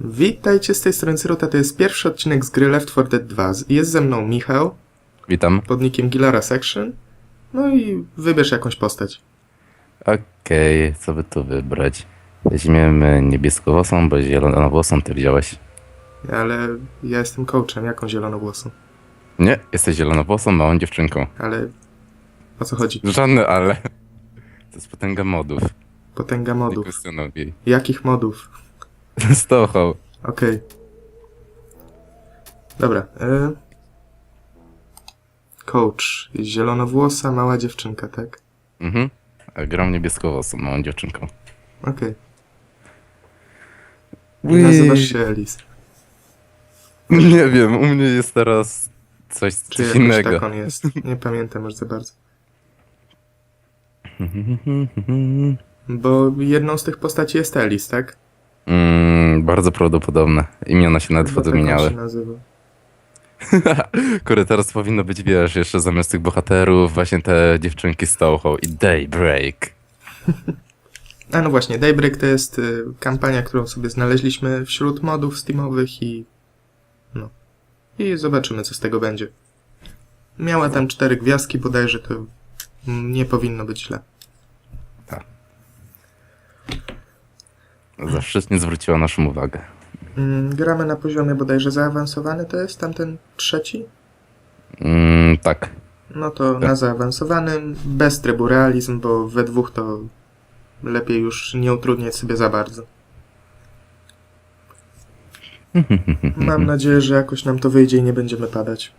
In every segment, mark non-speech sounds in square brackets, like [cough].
Witajcie z tej strony Cyrota, to jest pierwszy odcinek z gry Left 4 Dead 2. Jest ze mną Michał, Witam. pod nickiem Gilara Section. No i wybierz jakąś postać. Okej, co by tu wybrać? Weźmiemy niebieskowłosą, bo zielonowłosą ty wziąłeś. Ale ja jestem coachem, jaką zielonowłosą? Nie, jesteś zielonowłosą, małą dziewczynką. Ale o co chodzi? Żadny ale. To jest potęga modów. Potęga modów. Jakich modów? [laughs] Stochoł. Okej. Dobra. Y... Coach. Zielonowłosa, mała dziewczynka, tak? Mhm. A gram niebieskowłosą, małą dziewczynką. Okej. Nazywasz się Elis. [laughs] Nie wiem, u mnie jest teraz coś, Czy coś jakoś innego. tak on jest? Nie pamiętam już za bardzo. [laughs] Bo jedną z tych postaci jest Elis, tak? Mm, bardzo prawdopodobne. Imiona się nawet tak podmieniały. się nazywa. [laughs] Kurde, teraz powinno być, wiesz, jeszcze zamiast tych bohaterów właśnie te dziewczynki z Touhou i Daybreak. [laughs] A no właśnie, Daybreak to jest y, kampania, którą sobie znaleźliśmy wśród modów steamowych i... No. I zobaczymy, co z tego będzie. Miała tam cztery gwiazdki bodajże, to nie powinno być źle. Zawsze nie zwróciła naszą uwagę. Mm, gramy na poziomie bodajże zaawansowany, to jest tamten trzeci? Mm, tak. No to na zaawansowanym, bez trybu realizm, bo we dwóch to lepiej już nie utrudniać sobie za bardzo. [laughs] Mam nadzieję, że jakoś nam to wyjdzie i nie będziemy padać.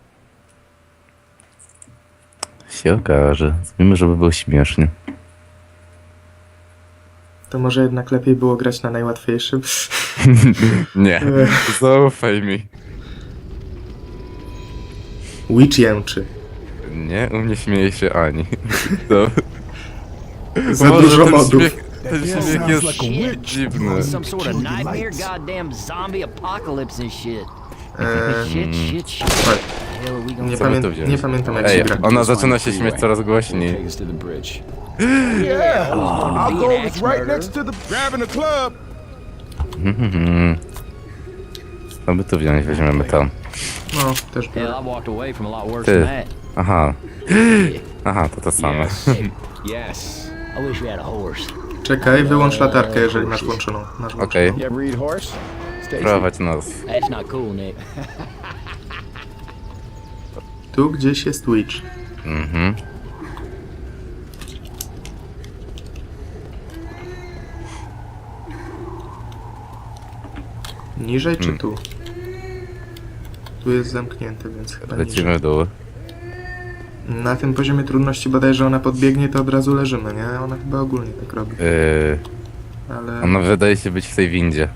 Się okaże. Zrobimy, żeby było śmiesznie. To może jednak lepiej było grać na najłatwiejszym. [laughs] Nie. [laughs] Zaufaj mi. Witch jęczy. Nie, u mnie śmieje się Ani. [laughs] To... Za Może dużo ten modów. Śmiech, ten śmiech jest dziwny. Some sort of nightmare, goddamn zombie apocalypse and shit. Shit, shit, shit. chodź, The hell are we nie, Co pamię- nie pamiętam jak Ej, się gra. ona zaczyna się śmiać coraz głośniej. Take us to the bridge. Yeah, our goal axe right next to the grabbing the club. Co [laughs] by tu wziąć? Weźmiemy to. No, też Hell, biorę. I walked away from a lot worse Ty. than that. Aha. Aha, to to samo. Yes. yes. I wish we had a horse. Czekaj, wyłącz latarkę, jeżeli masz włączoną. Masz włączoną. Okej. You ever horse? Stacy? Prowadź nas. That's not cool, Nick. Tu gdzieś jest Witch. Mhm. Niżej Hmm. czy tu? Tu jest zamknięte, więc chyba niżej. Lecimy w dół. Na tym poziomie trudności bodajże ona podbiegnie, to od razu leżymy, nie? Ona chyba ogólnie tak robi. Yy, Ale... ona wydaje się być w tej windzie.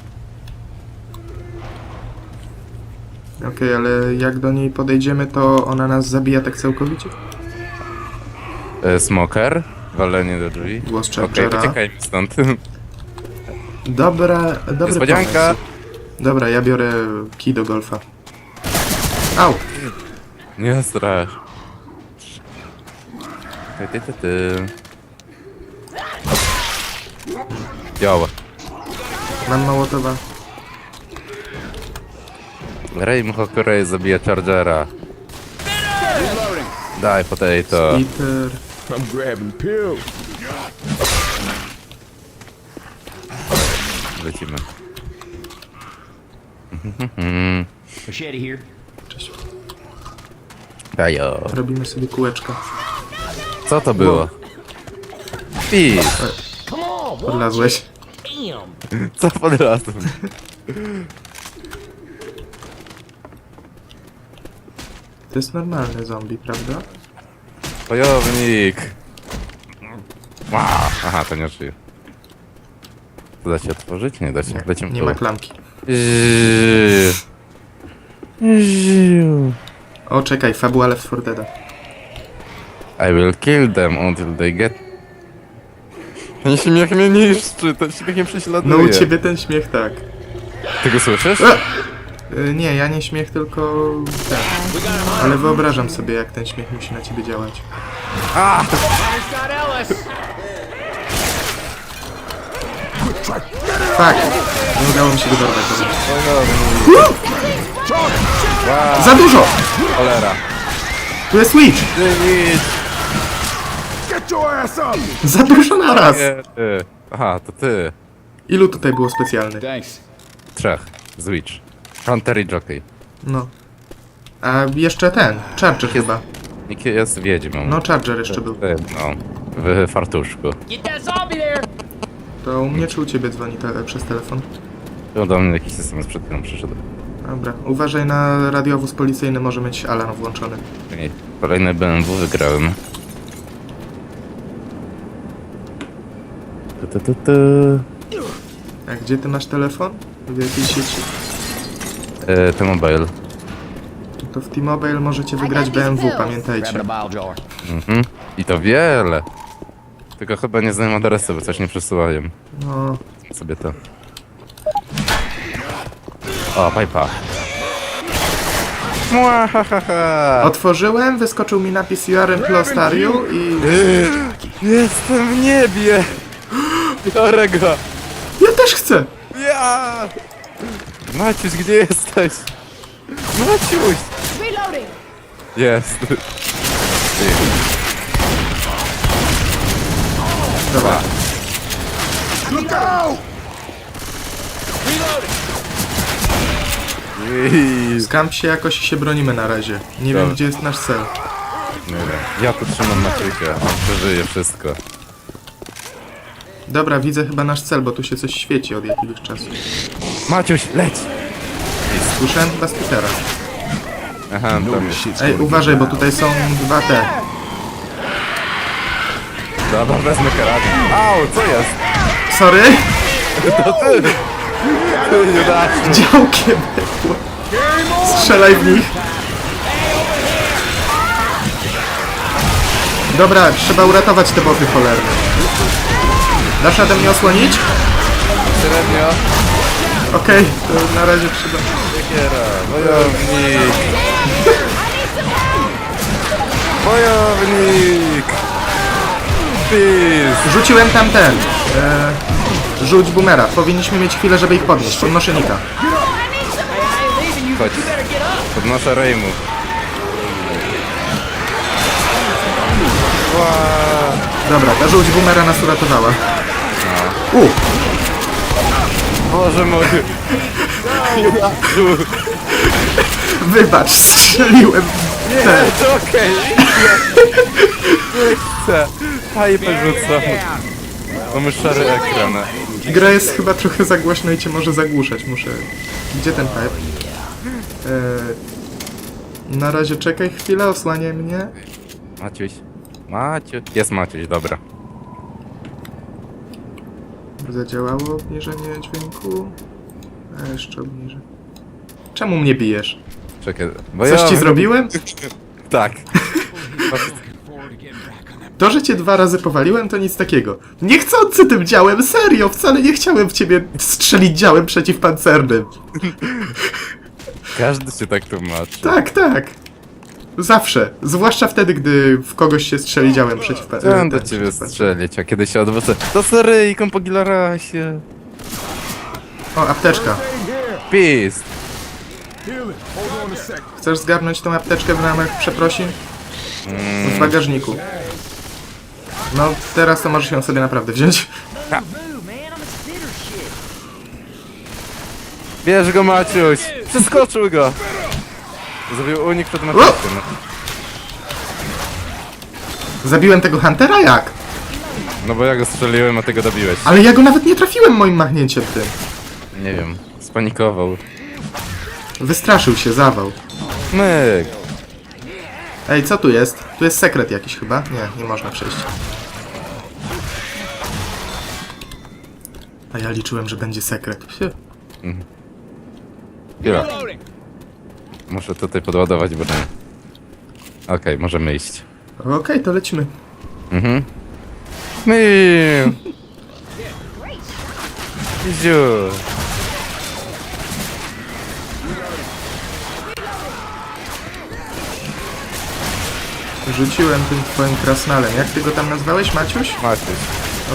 Okej, ale jak do niej podejdziemy, to ona nas zabija tak całkowicie? Yy, smoker. Walenie do drzwi. Głos Okej, Chargera. uciekajmy stąd. Dobra, dobry Niespodzianka. pomysł. Dobra, ja biorę kij do golfa. Au! Nie strasz. Ty, ty, ty, ty. Działa. Mam małotowa. Ray Muhokurej zabija Chargera. Daj potato. Peter. I'm grabbing pills. Lecimy. Machete here. Cześć. Dajo. Robimy sobie kółeczka. Co to było? Pi. Come on? Podlazłeś. Damn. Co pod razem? To jest normalny zombie, prawda? Wojownik. Wow. Aha, to nie żyje. To da się otworzyć? Nie da się. Lecimy Nie tu. ma klamki. Zzzz. O, czekaj, fabuła Left 4 Deada. I will kill them until they get... Ten śmiech mnie niszczy, ten śmiech mnie prześladuje. No u ciebie ten śmiech tak. Ty go słyszysz? Y, Nie, ja nie śmiech, tylko ten. Ale wyobrażam sobie, jak ten śmiech musi na ciebie działać. Fuck. Nie udało mi się go dorwać. dobra. Za dużo! Cholera. Tu jest Switch! Switch! Get your ass up! Za dużo naraz! Nie, ty. Aha, to ty. Ilu tutaj było specjalnych? Thanks. Trzech. Switch. Hunter i Jockey. No. A jeszcze ten, Charger chyba. Nikt jest wiedźmą. No Charger jeszcze był. Ty, no. W fartuszku. Get that zombie there! To u mnie czy u ciebie dzwoni tele, przez telefon? To do mnie jakiś system przed chwilą przyszedł. Dobra, uważaj na radiowóz policyjny, może mieć alarm włączony. I Kolejny BMW wygrałem. Tu, tu, tu, tu. A gdzie ty masz telefon? W jakiej sieci? E, T-Mobile. To w T-Mobile możecie wygrać BMW, pamiętajcie. it a bile jar. Mhm. I to wiele. Tylko chyba nie znam adresu, bo coś nie przesyłają. No, sobie to. O, pipa. Mwahaha. otworzyłem, wyskoczył mi napis You are Stariu i... Jestem w niebie! [gasps] Biorę go! Ja też chcę! Ja! Maciuś, gdzie jesteś? Maciuś! Reloading! Jest. Skamp się jakoś i się bronimy na razie. Nie wiem Dobra. gdzie jest nasz cel. Nie wiem. Ja tu trzymam Maciusia, on przeżyje wszystko. Dobra, widzę chyba nasz cel, bo tu się coś świeci od jakiegoś czasu. Maciuś, leć! Słyszałem chyba Spitera. Aha, tam jest. Ej, uważaj, bo tutaj są dwa te. Dobra, wezmę karabin. Au, co jest? Sorry! Działkiem. Strzelaj w nich. Dobra, trzeba uratować te boty cholerne. Dasz radę mnie osłonić? Średnio. Okej, to na razie trzeba... Siekiera, wojownik! Wojownik! Pis! Rzuciłem tam ten. E, rzuć boomera. Powinniśmy mieć chwilę, żeby ich podnieść. Podnoszę Nika. Chodź. Podnoszę Rejmu. Dobra, ta rzuć boomera nas uratowała. U, Boże mój! wybacz, strzeliłem w ten. To okej! [laughs] Nie chcę! Pipe rzucam. Mamy szary ekran. Gra jest chyba trochę za głośno i cię może zagłuszać. Muszę... Gdzie ten pipe? E, na razie czekaj chwilę, osłaniaj mnie. Maciuś. Maciuś. Jest Maciuś, dobra. Zadziałało obniżenie dźwięku. A jeszcze obniżę. Czemu mnie bijesz? Czekaj. Bo Coś ja... ci zrobiłem? [laughs] Tak. [laughs] To, że cię dwa razy powaliłem, to nic takiego. Niechcący tym działem, serio, wcale nie chciałem w ciebie strzelić działem przeciwpancernym. Każdy się tak tłumaczy. Tak, tak. Zawsze. Zwłaszcza wtedy, gdy w kogoś się strzeli działem przeciwpancernym. Chciałem do ciebie strzelić, a kiedy się odwrócę, to seryjką po Gilarasie. O, apteczka. Sec. Chcesz zgarnąć tą apteczkę w ramach przeprosin? W bagażniku. No, teraz to możesz ją sobie naprawdę wziąć. Shit. Bierz go Maciuś! Przeskoczył go! Zrobił unik przed Maciusiem. Zabiłem tego Huntera? Jak? No bo ja go strzeliłem, a ty go dobiłeś. Ale ja go nawet nie trafiłem moim machnięciem tym. Nie wiem, spanikował. Wystraszył się, zawał. Myk! Ej, co tu jest? Tu jest sekret jakiś chyba? Nie, nie można przejść. A ja liczyłem, że będzie sekret. Psie. Chwila. Muszę tutaj podładować broń. Okej, możemy iść. Okej, to lecimy. Mhm. My. [laughs] Ziu. Rzuciłem tym twoim krasnalem. Jak ty go tam nazwałeś, Maciuś? Maciuś.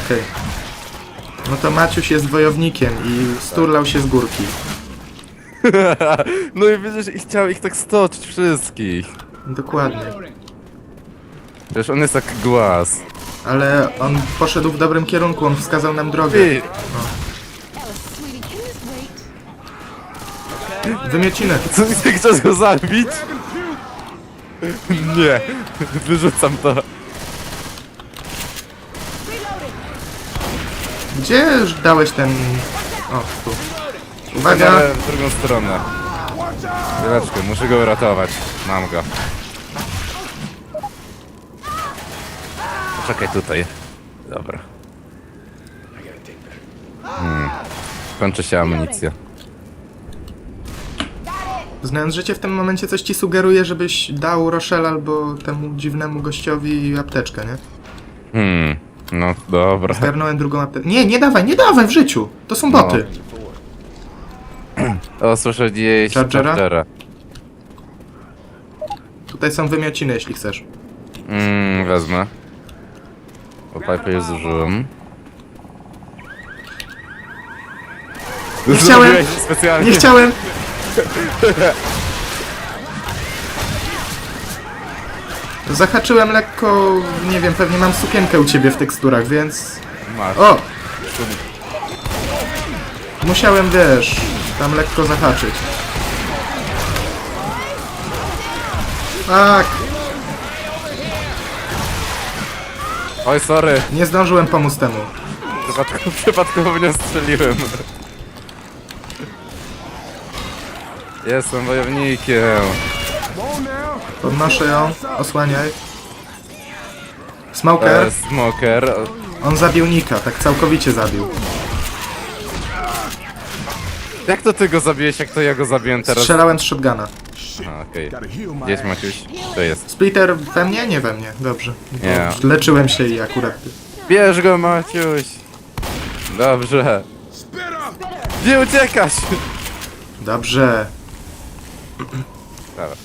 Okej. No to Maciuś jest wojownikiem i sturlał się z górki. [laughs] No i widzisz, i chciał ich tak stoczyć wszystkich. Dokładnie. Wiesz, on jest jak głaz. Ale on poszedł w dobrym kierunku, on wskazał nam drogę. Ty, Sweetie, can this wait? Wymiociny. co ty chcesz go zabić? Nie, wyrzucam to. Gdzie dałeś ten... O, tu. Uwaga! Ale w drugą stronę. Chwileczkę, muszę go uratować. Mam go. Poczekaj tutaj. Dobra. Hmm. Kończy się amunicja. Znając życie w tym momencie coś ci sugeruje, żebyś dał Rochelle albo temu dziwnemu gościowi apteczkę, nie? Hmm. No dobra. Zgarnąłem drugą apteczkę. Nie, nie dawaj, nie dawaj w życiu! To są boty. O, słyszę gdzieś Chargera? Chargera. Tutaj są wymiociny, jeśli chcesz. Mm, wezmę. Bo pipe już zużyłem. Nie chciałem! Zrobiłeś Specjalnie. Nie chciałem! [laughs] Zahaczyłem lekko, nie wiem, pewnie mam sukienkę u ciebie w teksturach, więc... Masz. O! Musiałem, wiesz, tam lekko zahaczyć. Tak, Oj, sorry. nie zdążyłem pomóc temu. Przypadkowo, [laughs] przypadkowo nie strzeliłem. Jestem wojownikiem. Podnoszę ją, osłaniaj. Smoker, jest smoker. on zabił Nika, tak całkowicie zabił. Jak to ty go zabiłeś, jak to ja go zabiłem teraz? Strzelałem z shotguna. Aha, okej. Gdzieś. Maciuś? To jest. Splitter we mnie? Nie we mnie, dobrze. Bo Nie. Leczyłem się i akurat... Bierz go, Maciuś! Dobrze. Gdzie uciekać? Dobrze. Dobra.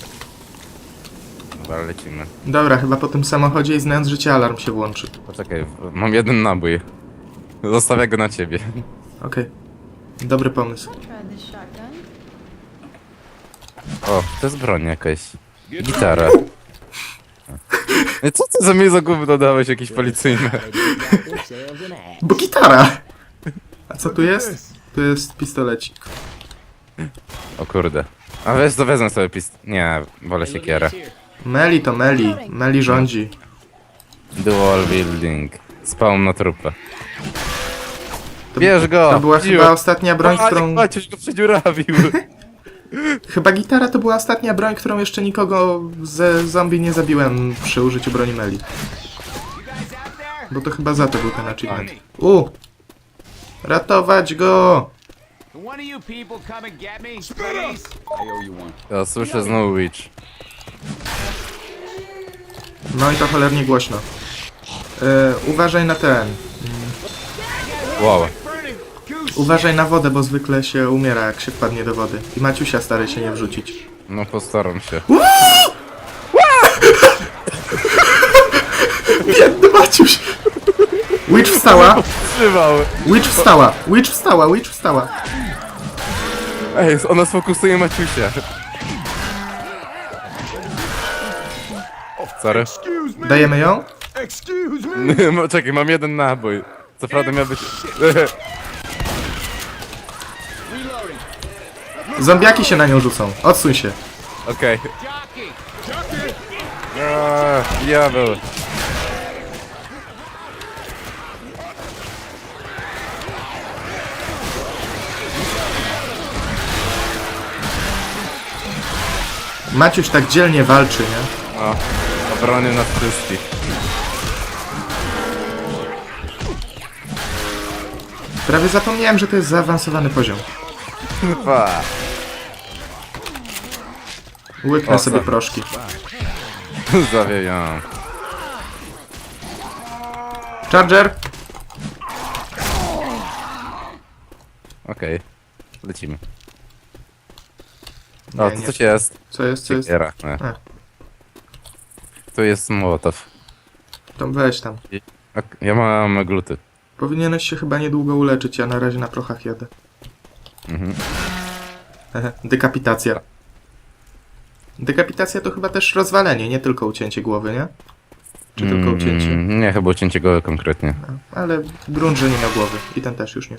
Dobra, lecimy. Dobra, chyba po tym samochodzie i znając życie alarm się włączy. Poczekaj, mam jeden nabój. Zostawię go na ciebie. Okej. Dobry pomysł. Try this shotgun. O, to jest broń jakaś. Gitara. Ej, Co ty za mnie za głowy dodałeś jakieś policyjne? Bo gitara! A co tu jest? Tu jest pistolecik. O kurde. A wiesz, to wezmę sobie pist... Nie, wolę siekierę. Meli to Meli. Meli rządzi. Dual building. Spawn na trupę. Bierz go! To była chyba ostatnia broń, A, którą... jak Maciuś go przedziurawił. [laughs] Chyba gitara to była ostatnia broń, którą jeszcze nikogo ze zombie nie zabiłem przy użyciu broni Meli. Bo to chyba za to był ten achievement. U! Ratować go! One of you people come and get me, please? I owe you one. Ja słyszę znowu Witch. No i to cholernie głośno. E, uważaj na ten. Wow. Uważaj na wodę, bo zwykle się umiera, jak się wpadnie do wody. I Maciusia staraj się nie wrzucić. No postaram się. Biedny Maciuś! Witch wstała! Trzywał. Witch wstała! Witch wstała! Witch wstała! Ej, ona sfokusuje Maciusia. Sorry. Dajemy ją? Excuse me! [laughs] No, Czekaj, mam jeden nabój. Co prawda miał być... [laughs] Zombiaki się na nią rzucą. Odsuń się. Okej. Aaa, Diabeł. Maciuś tak dzielnie walczy, nie? O, obronił nas wszystkich. Prawie zapomniałem, że to jest zaawansowany poziom. Pa. Łyknę O, sobie proszki. [laughs] Zawieją. Charger! Okej. Lecimy. Nie, O, to nie. coś jest. Co jest, co jest? Siekiera. Nie. A. Tu jest Mołotow. To weź tam. Ok, Ja mam gluty. Powinieneś się chyba niedługo uleczyć, ja na razie na prochach jadę. Mhm. Dekapitacja. Dekapitacja to chyba też rozwalenie, nie tylko ucięcie głowy, nie? Czy tylko ucięcie? Mm, nie, chyba ucięcie go konkretnie. Ale grunt, że nie miał głowy. I ten też już nie.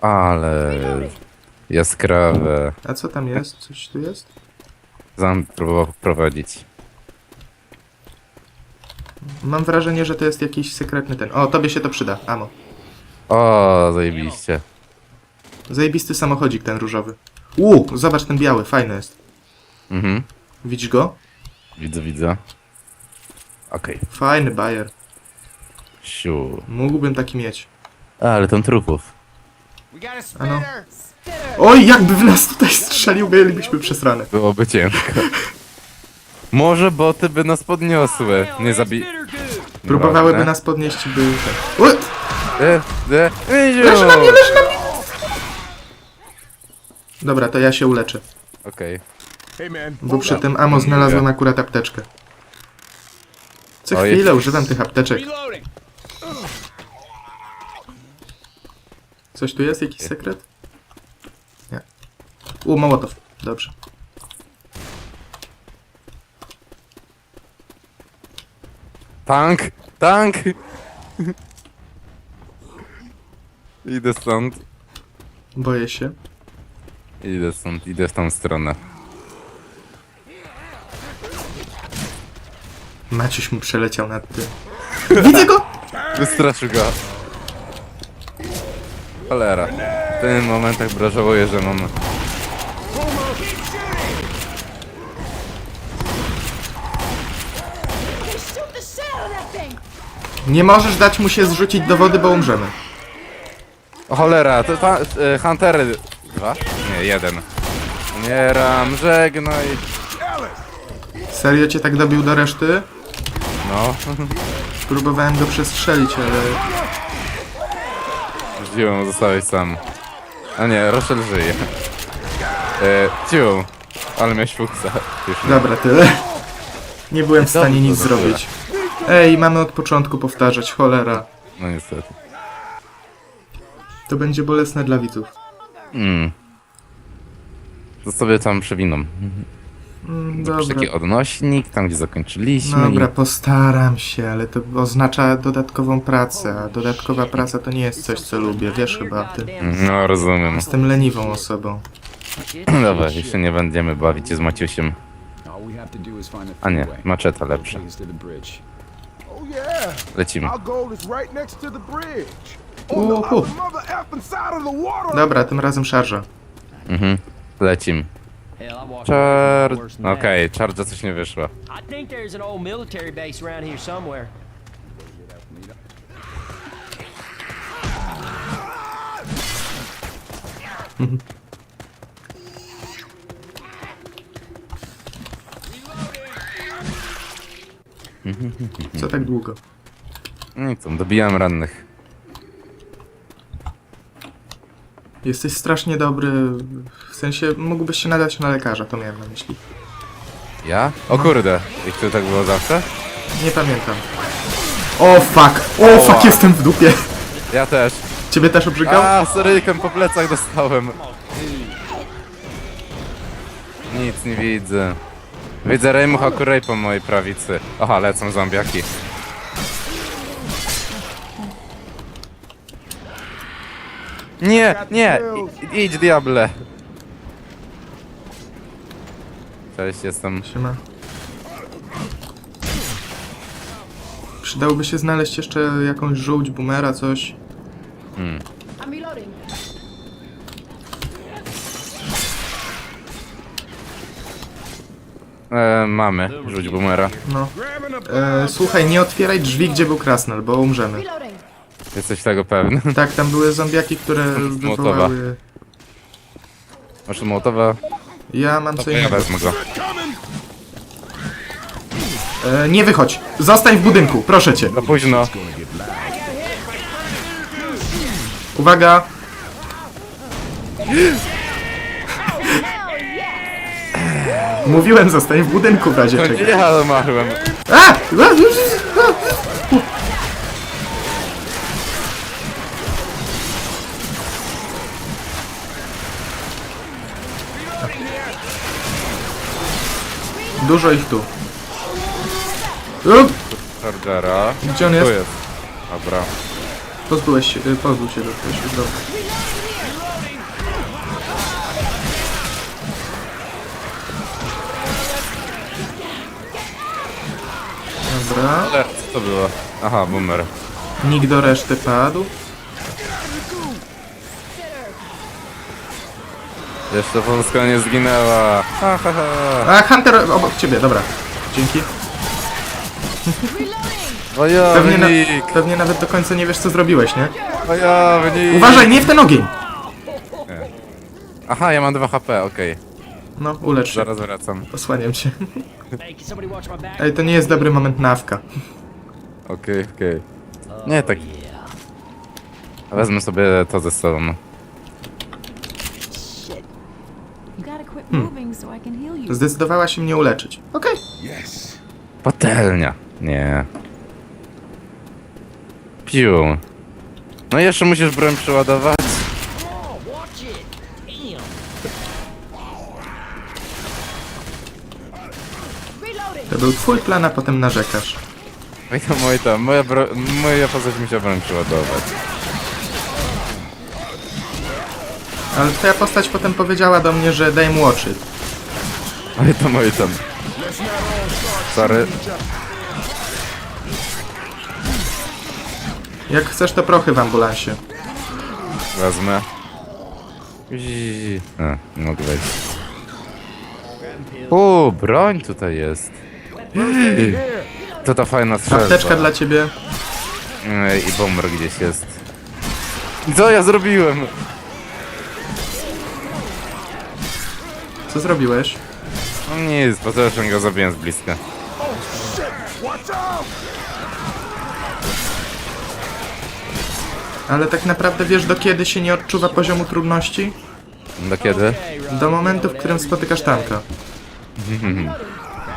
Ale... Jaskrawe. A co tam jest? Coś tu jest? Zombie próbował prowadzić. Mam wrażenie, że to jest jakiś sekretny ten. O, tobie się to przyda. Amo. O, zajebiście. Zajebisty samochodzik ten różowy. Uuu, zobacz ten biały, fajny jest. Mhm. Widzisz go? Widzę, widzę. Okej. Fajny bajer. Siu. Mógłbym taki mieć. A, ale tam trupów. Ano. Oj, jakby w nas tutaj strzelił, bylibyśmy przesrane. Byłoby ciężko. Może boty by nas podniosły. Nie zabi... Próbowałyby nas podnieść i Oj! E, e, Leży na mnie, leży na mnie! Dobra, to ja się uleczę. Okej. Bo przy tym amo znalazłem akurat apteczkę. Co chwilę używam tych apteczek. Coś tu jest? Jakiś sekret? Nie. U, Mołotow. Dobrze. Tank! Tank! Idę stąd. Boję się. Idę stąd, idę w tą stronę. Maciuś mu przeleciał nad tym. Widzę go! Wystraszył go. Cholera. W tym momentach żałuję, że mam... Nie możesz dać mu się zrzucić do wody, bo umrzemy. O cholera, to ta, e, Huntery... Dwa? Nie, jeden. Umieram, żegnaj. Serio cię tak dobił do reszty? No, [laughs] Próbowałem go przestrzelić, ale... zdziłem, zostałeś sam. A nie, Rochelle żyje. E, ciu, ale miałeś fuksa. Już nie. Dobra, tyle. Nie byłem w stanie nic to zrobić. Ej, mamy od początku powtarzać, cholera. No niestety. To będzie bolesne dla widzów. Mm. Sobie tam przewiną. Mm, Jakiś dobra. taki odnośnik, tam gdzie zakończyliśmy. Dobra, postaram się, ale to oznacza dodatkową pracę, a dodatkowa praca to nie jest coś, co lubię, wiesz chyba o tym. No, rozumiem. Jestem leniwą osobą. [clears throat] Dobra, jeszcze nie będziemy bawić się z Maciusiem. A nie, maczeta lepsza. Oh yeah. Lecimy. Our goal is right next to the bridge. On Uhu. the other mother effing side of the water. Dobra, tym razem szarża. Mhm. Lecimy. That. Okej, charge coś nie wyszło. I think there's an old military base around here somewhere. Co tak długo? No i co, dobijam rannych. Jesteś strasznie dobry, w sensie mógłbyś się nadać na lekarza, to miałem na myśli. Ja? O kurde, i czy tak było zawsze? Nie pamiętam. O fuck! O fuck, jestem w dupie! Ja też. Ciebie też obrzygał? A, seryjkiem po plecach dostałem. Nic nie widzę. Widzę Rejmu Hakurej po mojej prawicy. Aha, lecą zombiaki. Nie, nie! I, idź, diable! Cześć, jestem... Siema. Przydałoby się znaleźć jeszcze jakąś żółć, boomera, coś. Hmm. I'm reloading. E, mamy, rzuć boomera. No. E, słuchaj, nie otwieraj drzwi, gdzie był krasnal, bo umrzemy. Reloading. Jesteś tego pewny? [laughs] Tak, tam były zombiaki, które Mołotowa. wywołały... Masz mołotowa? Ja mam co To ja innego. wezmę go. E, nie wychodź! Zostań w budynku, proszę cię. Za późno. Uwaga! Mówiłem, zostań w budynku w razie czego. Ja marzyłem. A! Dużo ich tu. Up! Chargera. Gdzie on jest? Tu jest. Dobra. Pozbyłeś się, y, pozbył się do ktoś już dobra. Dobra. Ale co to było? Aha, boomer. Nikt do reszty padł. Jeszcze Polska nie zginęła. Ha, ha, ha. A, Hunter obok ciebie, dobra. Dzięki. Pewnie, na, Wojownik! pewnie nawet do końca nie wiesz co zrobiłeś, nie? Wojownik! Uważaj, nie w ten ogień! Aha, ja mam 2 HP, okej. No, ulecz się. Zaraz wracam. Osłaniam cię. Ej, to nie jest dobry moment na awka. Okej, okej. Nie, tak. Wezmę sobie to ze sobą. You gotta quit moving so I can heal you. Zdecydowała się mnie uleczyć. Okej. Yes. Patelnia. Nie. Piu. No i jeszcze musisz broń przeładować. To był twój plan, a potem narzekasz. Oj tam, oj tam, moja, bro... moja postać musiała broń przeładować. Ale twoja postać potem powiedziała do mnie, że daj mu oczy. Oj tam, oj tam. Sorry. Jak chcesz, to prochy w ambulansie. Wezmę. Ii. A, nie mogę wejść. O, broń tutaj jest. To ta fajna strzelba. Apteczka dla ciebie. Ej, I bomber gdzieś jest. Co ja zrobiłem? Co zrobiłeś? No nic, po co go zabiłem z bliska. Ale tak naprawdę wiesz, do kiedy się nie odczuwa poziomu trudności? Do kiedy? Do momentu, w którym spotykasz tanka.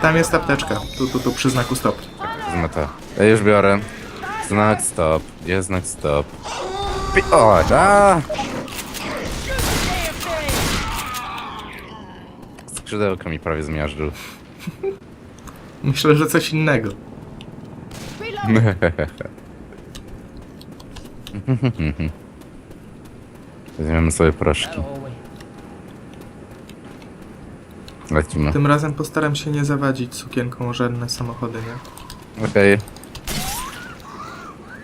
Tam jest apteczka. Tu, tu, tu, przy znaku stop. Wezmę to. Ja już biorę. Znak stop. Jest znak stop. Pi o, a! Skrzydełka mi prawie zmiażdżył. Myślę, że coś innego. [laughs] Weźmiemy sobie proszki. Lecimy. Tym razem postaram się nie zawadzić sukienką o żadne samochody, nie? Okej.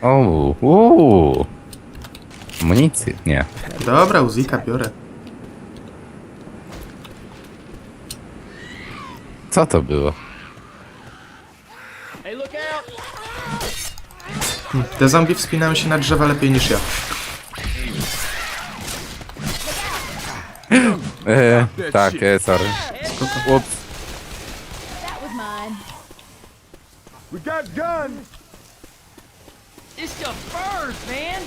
O, uuu. Amunicję? Nie. Dobra, Uzika biorę. Co to było? Te zombie wspinają się na drzewa lepiej niż ja. E, tak, e, sorry. Ups. That was mine. We got guns. It's the birds, man.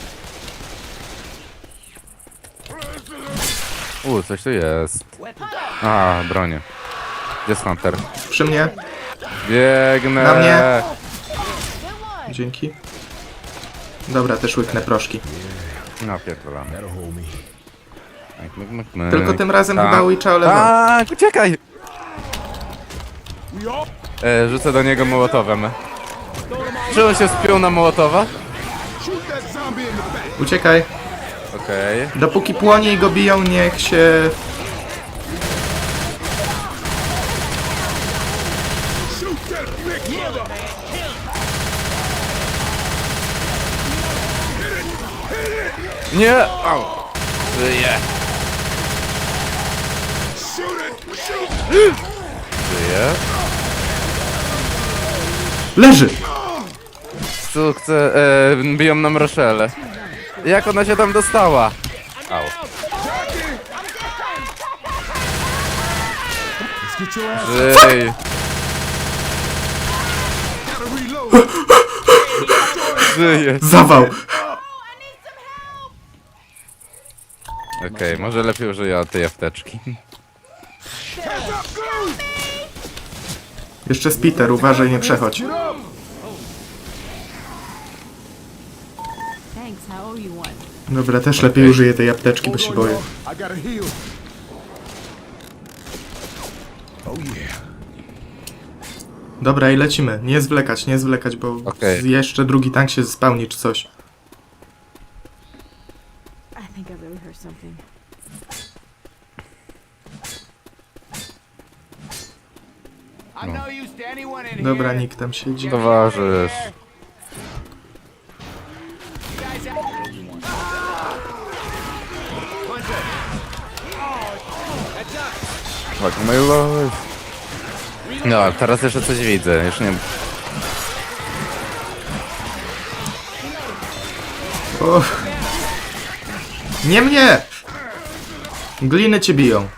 U, coś tu jest. A, bronie. Jest Hunter? Przy mnie. Biegnę! Na mnie. Dzięki. Dobra, też łyknę proszki. No, pierdolamy. Myk, myk, myk, myk. Tylko tym razem Tak. chyba Witcha olewa. Tak, uciekaj! E, rzucę do niego mołotowem. Czy on się spiął na mołotowa? Uciekaj. Okej. Dopóki płonie i go biją, niech się... Shoot that big mother. Nie! Au! Żyje! Żyje. Leży! Sukces. E, biją nam Rochelle. Jak ona się tam dostała? Au. Żyj! Żyje! Zawał! Okej, może lepiej użyję tej apteczki. Jeszcze z Peter, uważaj, nie przechodź. Thanks, I owe you one. Dobra, też lepiej użyję tej apteczki, bo się boję. I gotta heal. Oh yeah. Dobra, i lecimy. Nie zwlekać, nie zwlekać, bo Okej. z- jeszcze drugi tank się spełni czy coś. I think I really heard something. No Dobra, here. nikt tam siedzi. Towarzysz. Fuck my life. No, teraz jeszcze coś widzę. Już nie... O. Nie mnie! Gliny cię biją.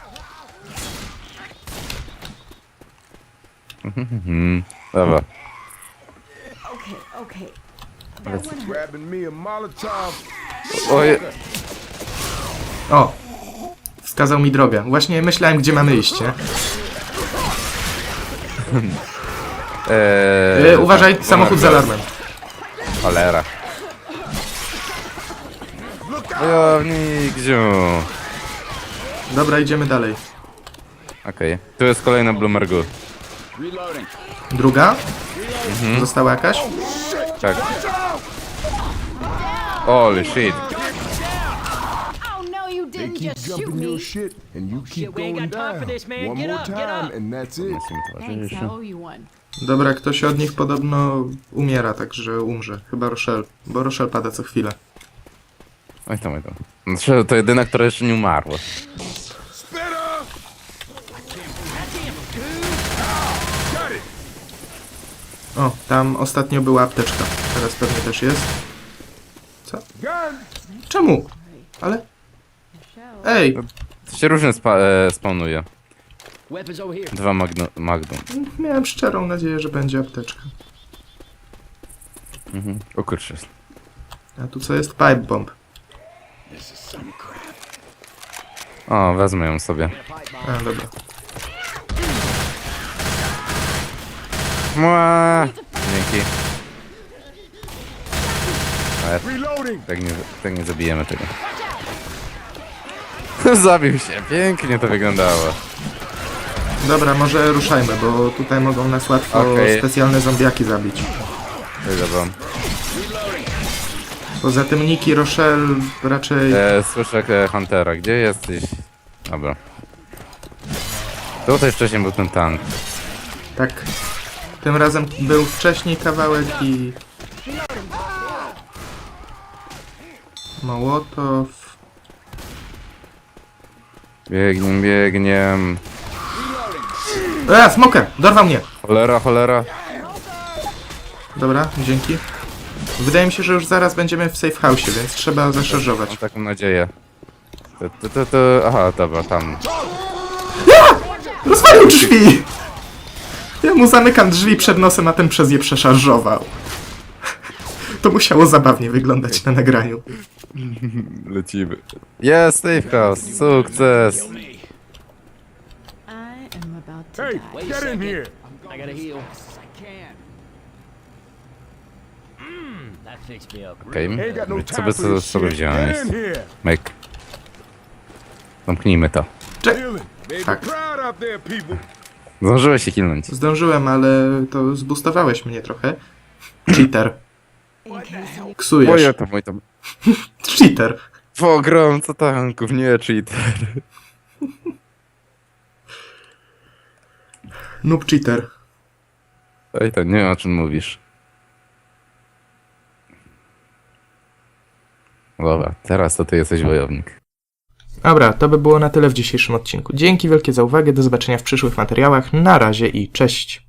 Mhm. Dobra. Okay, okay. That one hurt. Grabbing me a Molotov. Oj, O! Wskazał mi drogę. Właśnie myślałem, gdzie mamy iść, nie? eee, Yy, uważaj, samochód z alarmem. Cholera. Wojownik, ziu. Dobra, idziemy dalej. Okej. Tu jest kolejna Bloomergu. Druga? Została jakaś? Tak. Holy shit. Oh no, you They didn't keep just shoot jumping me. your shit, and you keep we ain't going got time down. for this, man. One Get more up, get time, up. and that's it. Thanks, I owe you one. Dobra, ktoś od nich podobno umiera, także umrze. Chyba Rochelle, bo Rochelle pada co chwilę. Oj tam, oj tam. Znaczy, to jedyna, która jeszcze nie umarła. O, tam ostatnio była apteczka. Teraz pewnie też jest. Gun. Czemu? Ale... Ej! To się różnie spa e, spawnuje. Dwa magno Magnum. Miałem szczerą nadzieję, że będzie apteczka. Mhm. O kurczę. A tu co jest? Pipe bomb. O, wezmę ją sobie. A, dobra. Mua. Dzięki. Ale Reloading. tak nie, tak nie zabijemy tego. [laughs] Zabił się. Pięknie to wyglądało. Dobra, może ruszajmy, bo tutaj mogą nas łatwo Okej. specjalne zombiaki zabić. Tyle wam. Poza tym Niki Rochelle raczej... E, słyszę e, Huntera. Gdzie jesteś? Dobra. Tutaj wcześniej był ten tank. Tak. Tym razem był wcześniej kawałek i... Mołotow... Biegniem, biegiem. E, smoker! Dorwał mnie! Cholera, cholera. Dobra, dzięki. Wydaje mi się, że już zaraz będziemy w safe house, więc trzeba zaszarżować. Mam taką nadzieję. To, to, to, to, aha, dobra, tam. Rozwalił drzwi! Ja mu zamykam drzwi przed nosem, a ten przez je przeszarżował. To musiało zabawnie wyglądać na nagraniu. Lecimy. Jest, safe house, sukces. I am about to Hey, die. get in here. I gotta heal. I can. That fixed me up. Okej, okay. co by co sobie wziąłeś? Myk. Zamknijmy to. Tak. Zdążyłeś się hilnąć. Zdążyłem, ale to zbustowałeś mnie trochę. Cheater. Ksujesz. Moje to, mój to. [laughs] Cheater. Pogromca tanków, nie cheater. Noob cheater. Ej, to nie wiem o czym mówisz. Dobra, teraz to ty jesteś wojownik. Dobra, to by było na tyle w dzisiejszym odcinku. Dzięki wielkie za uwagę, do zobaczenia w przyszłych materiałach. Na razie i cześć.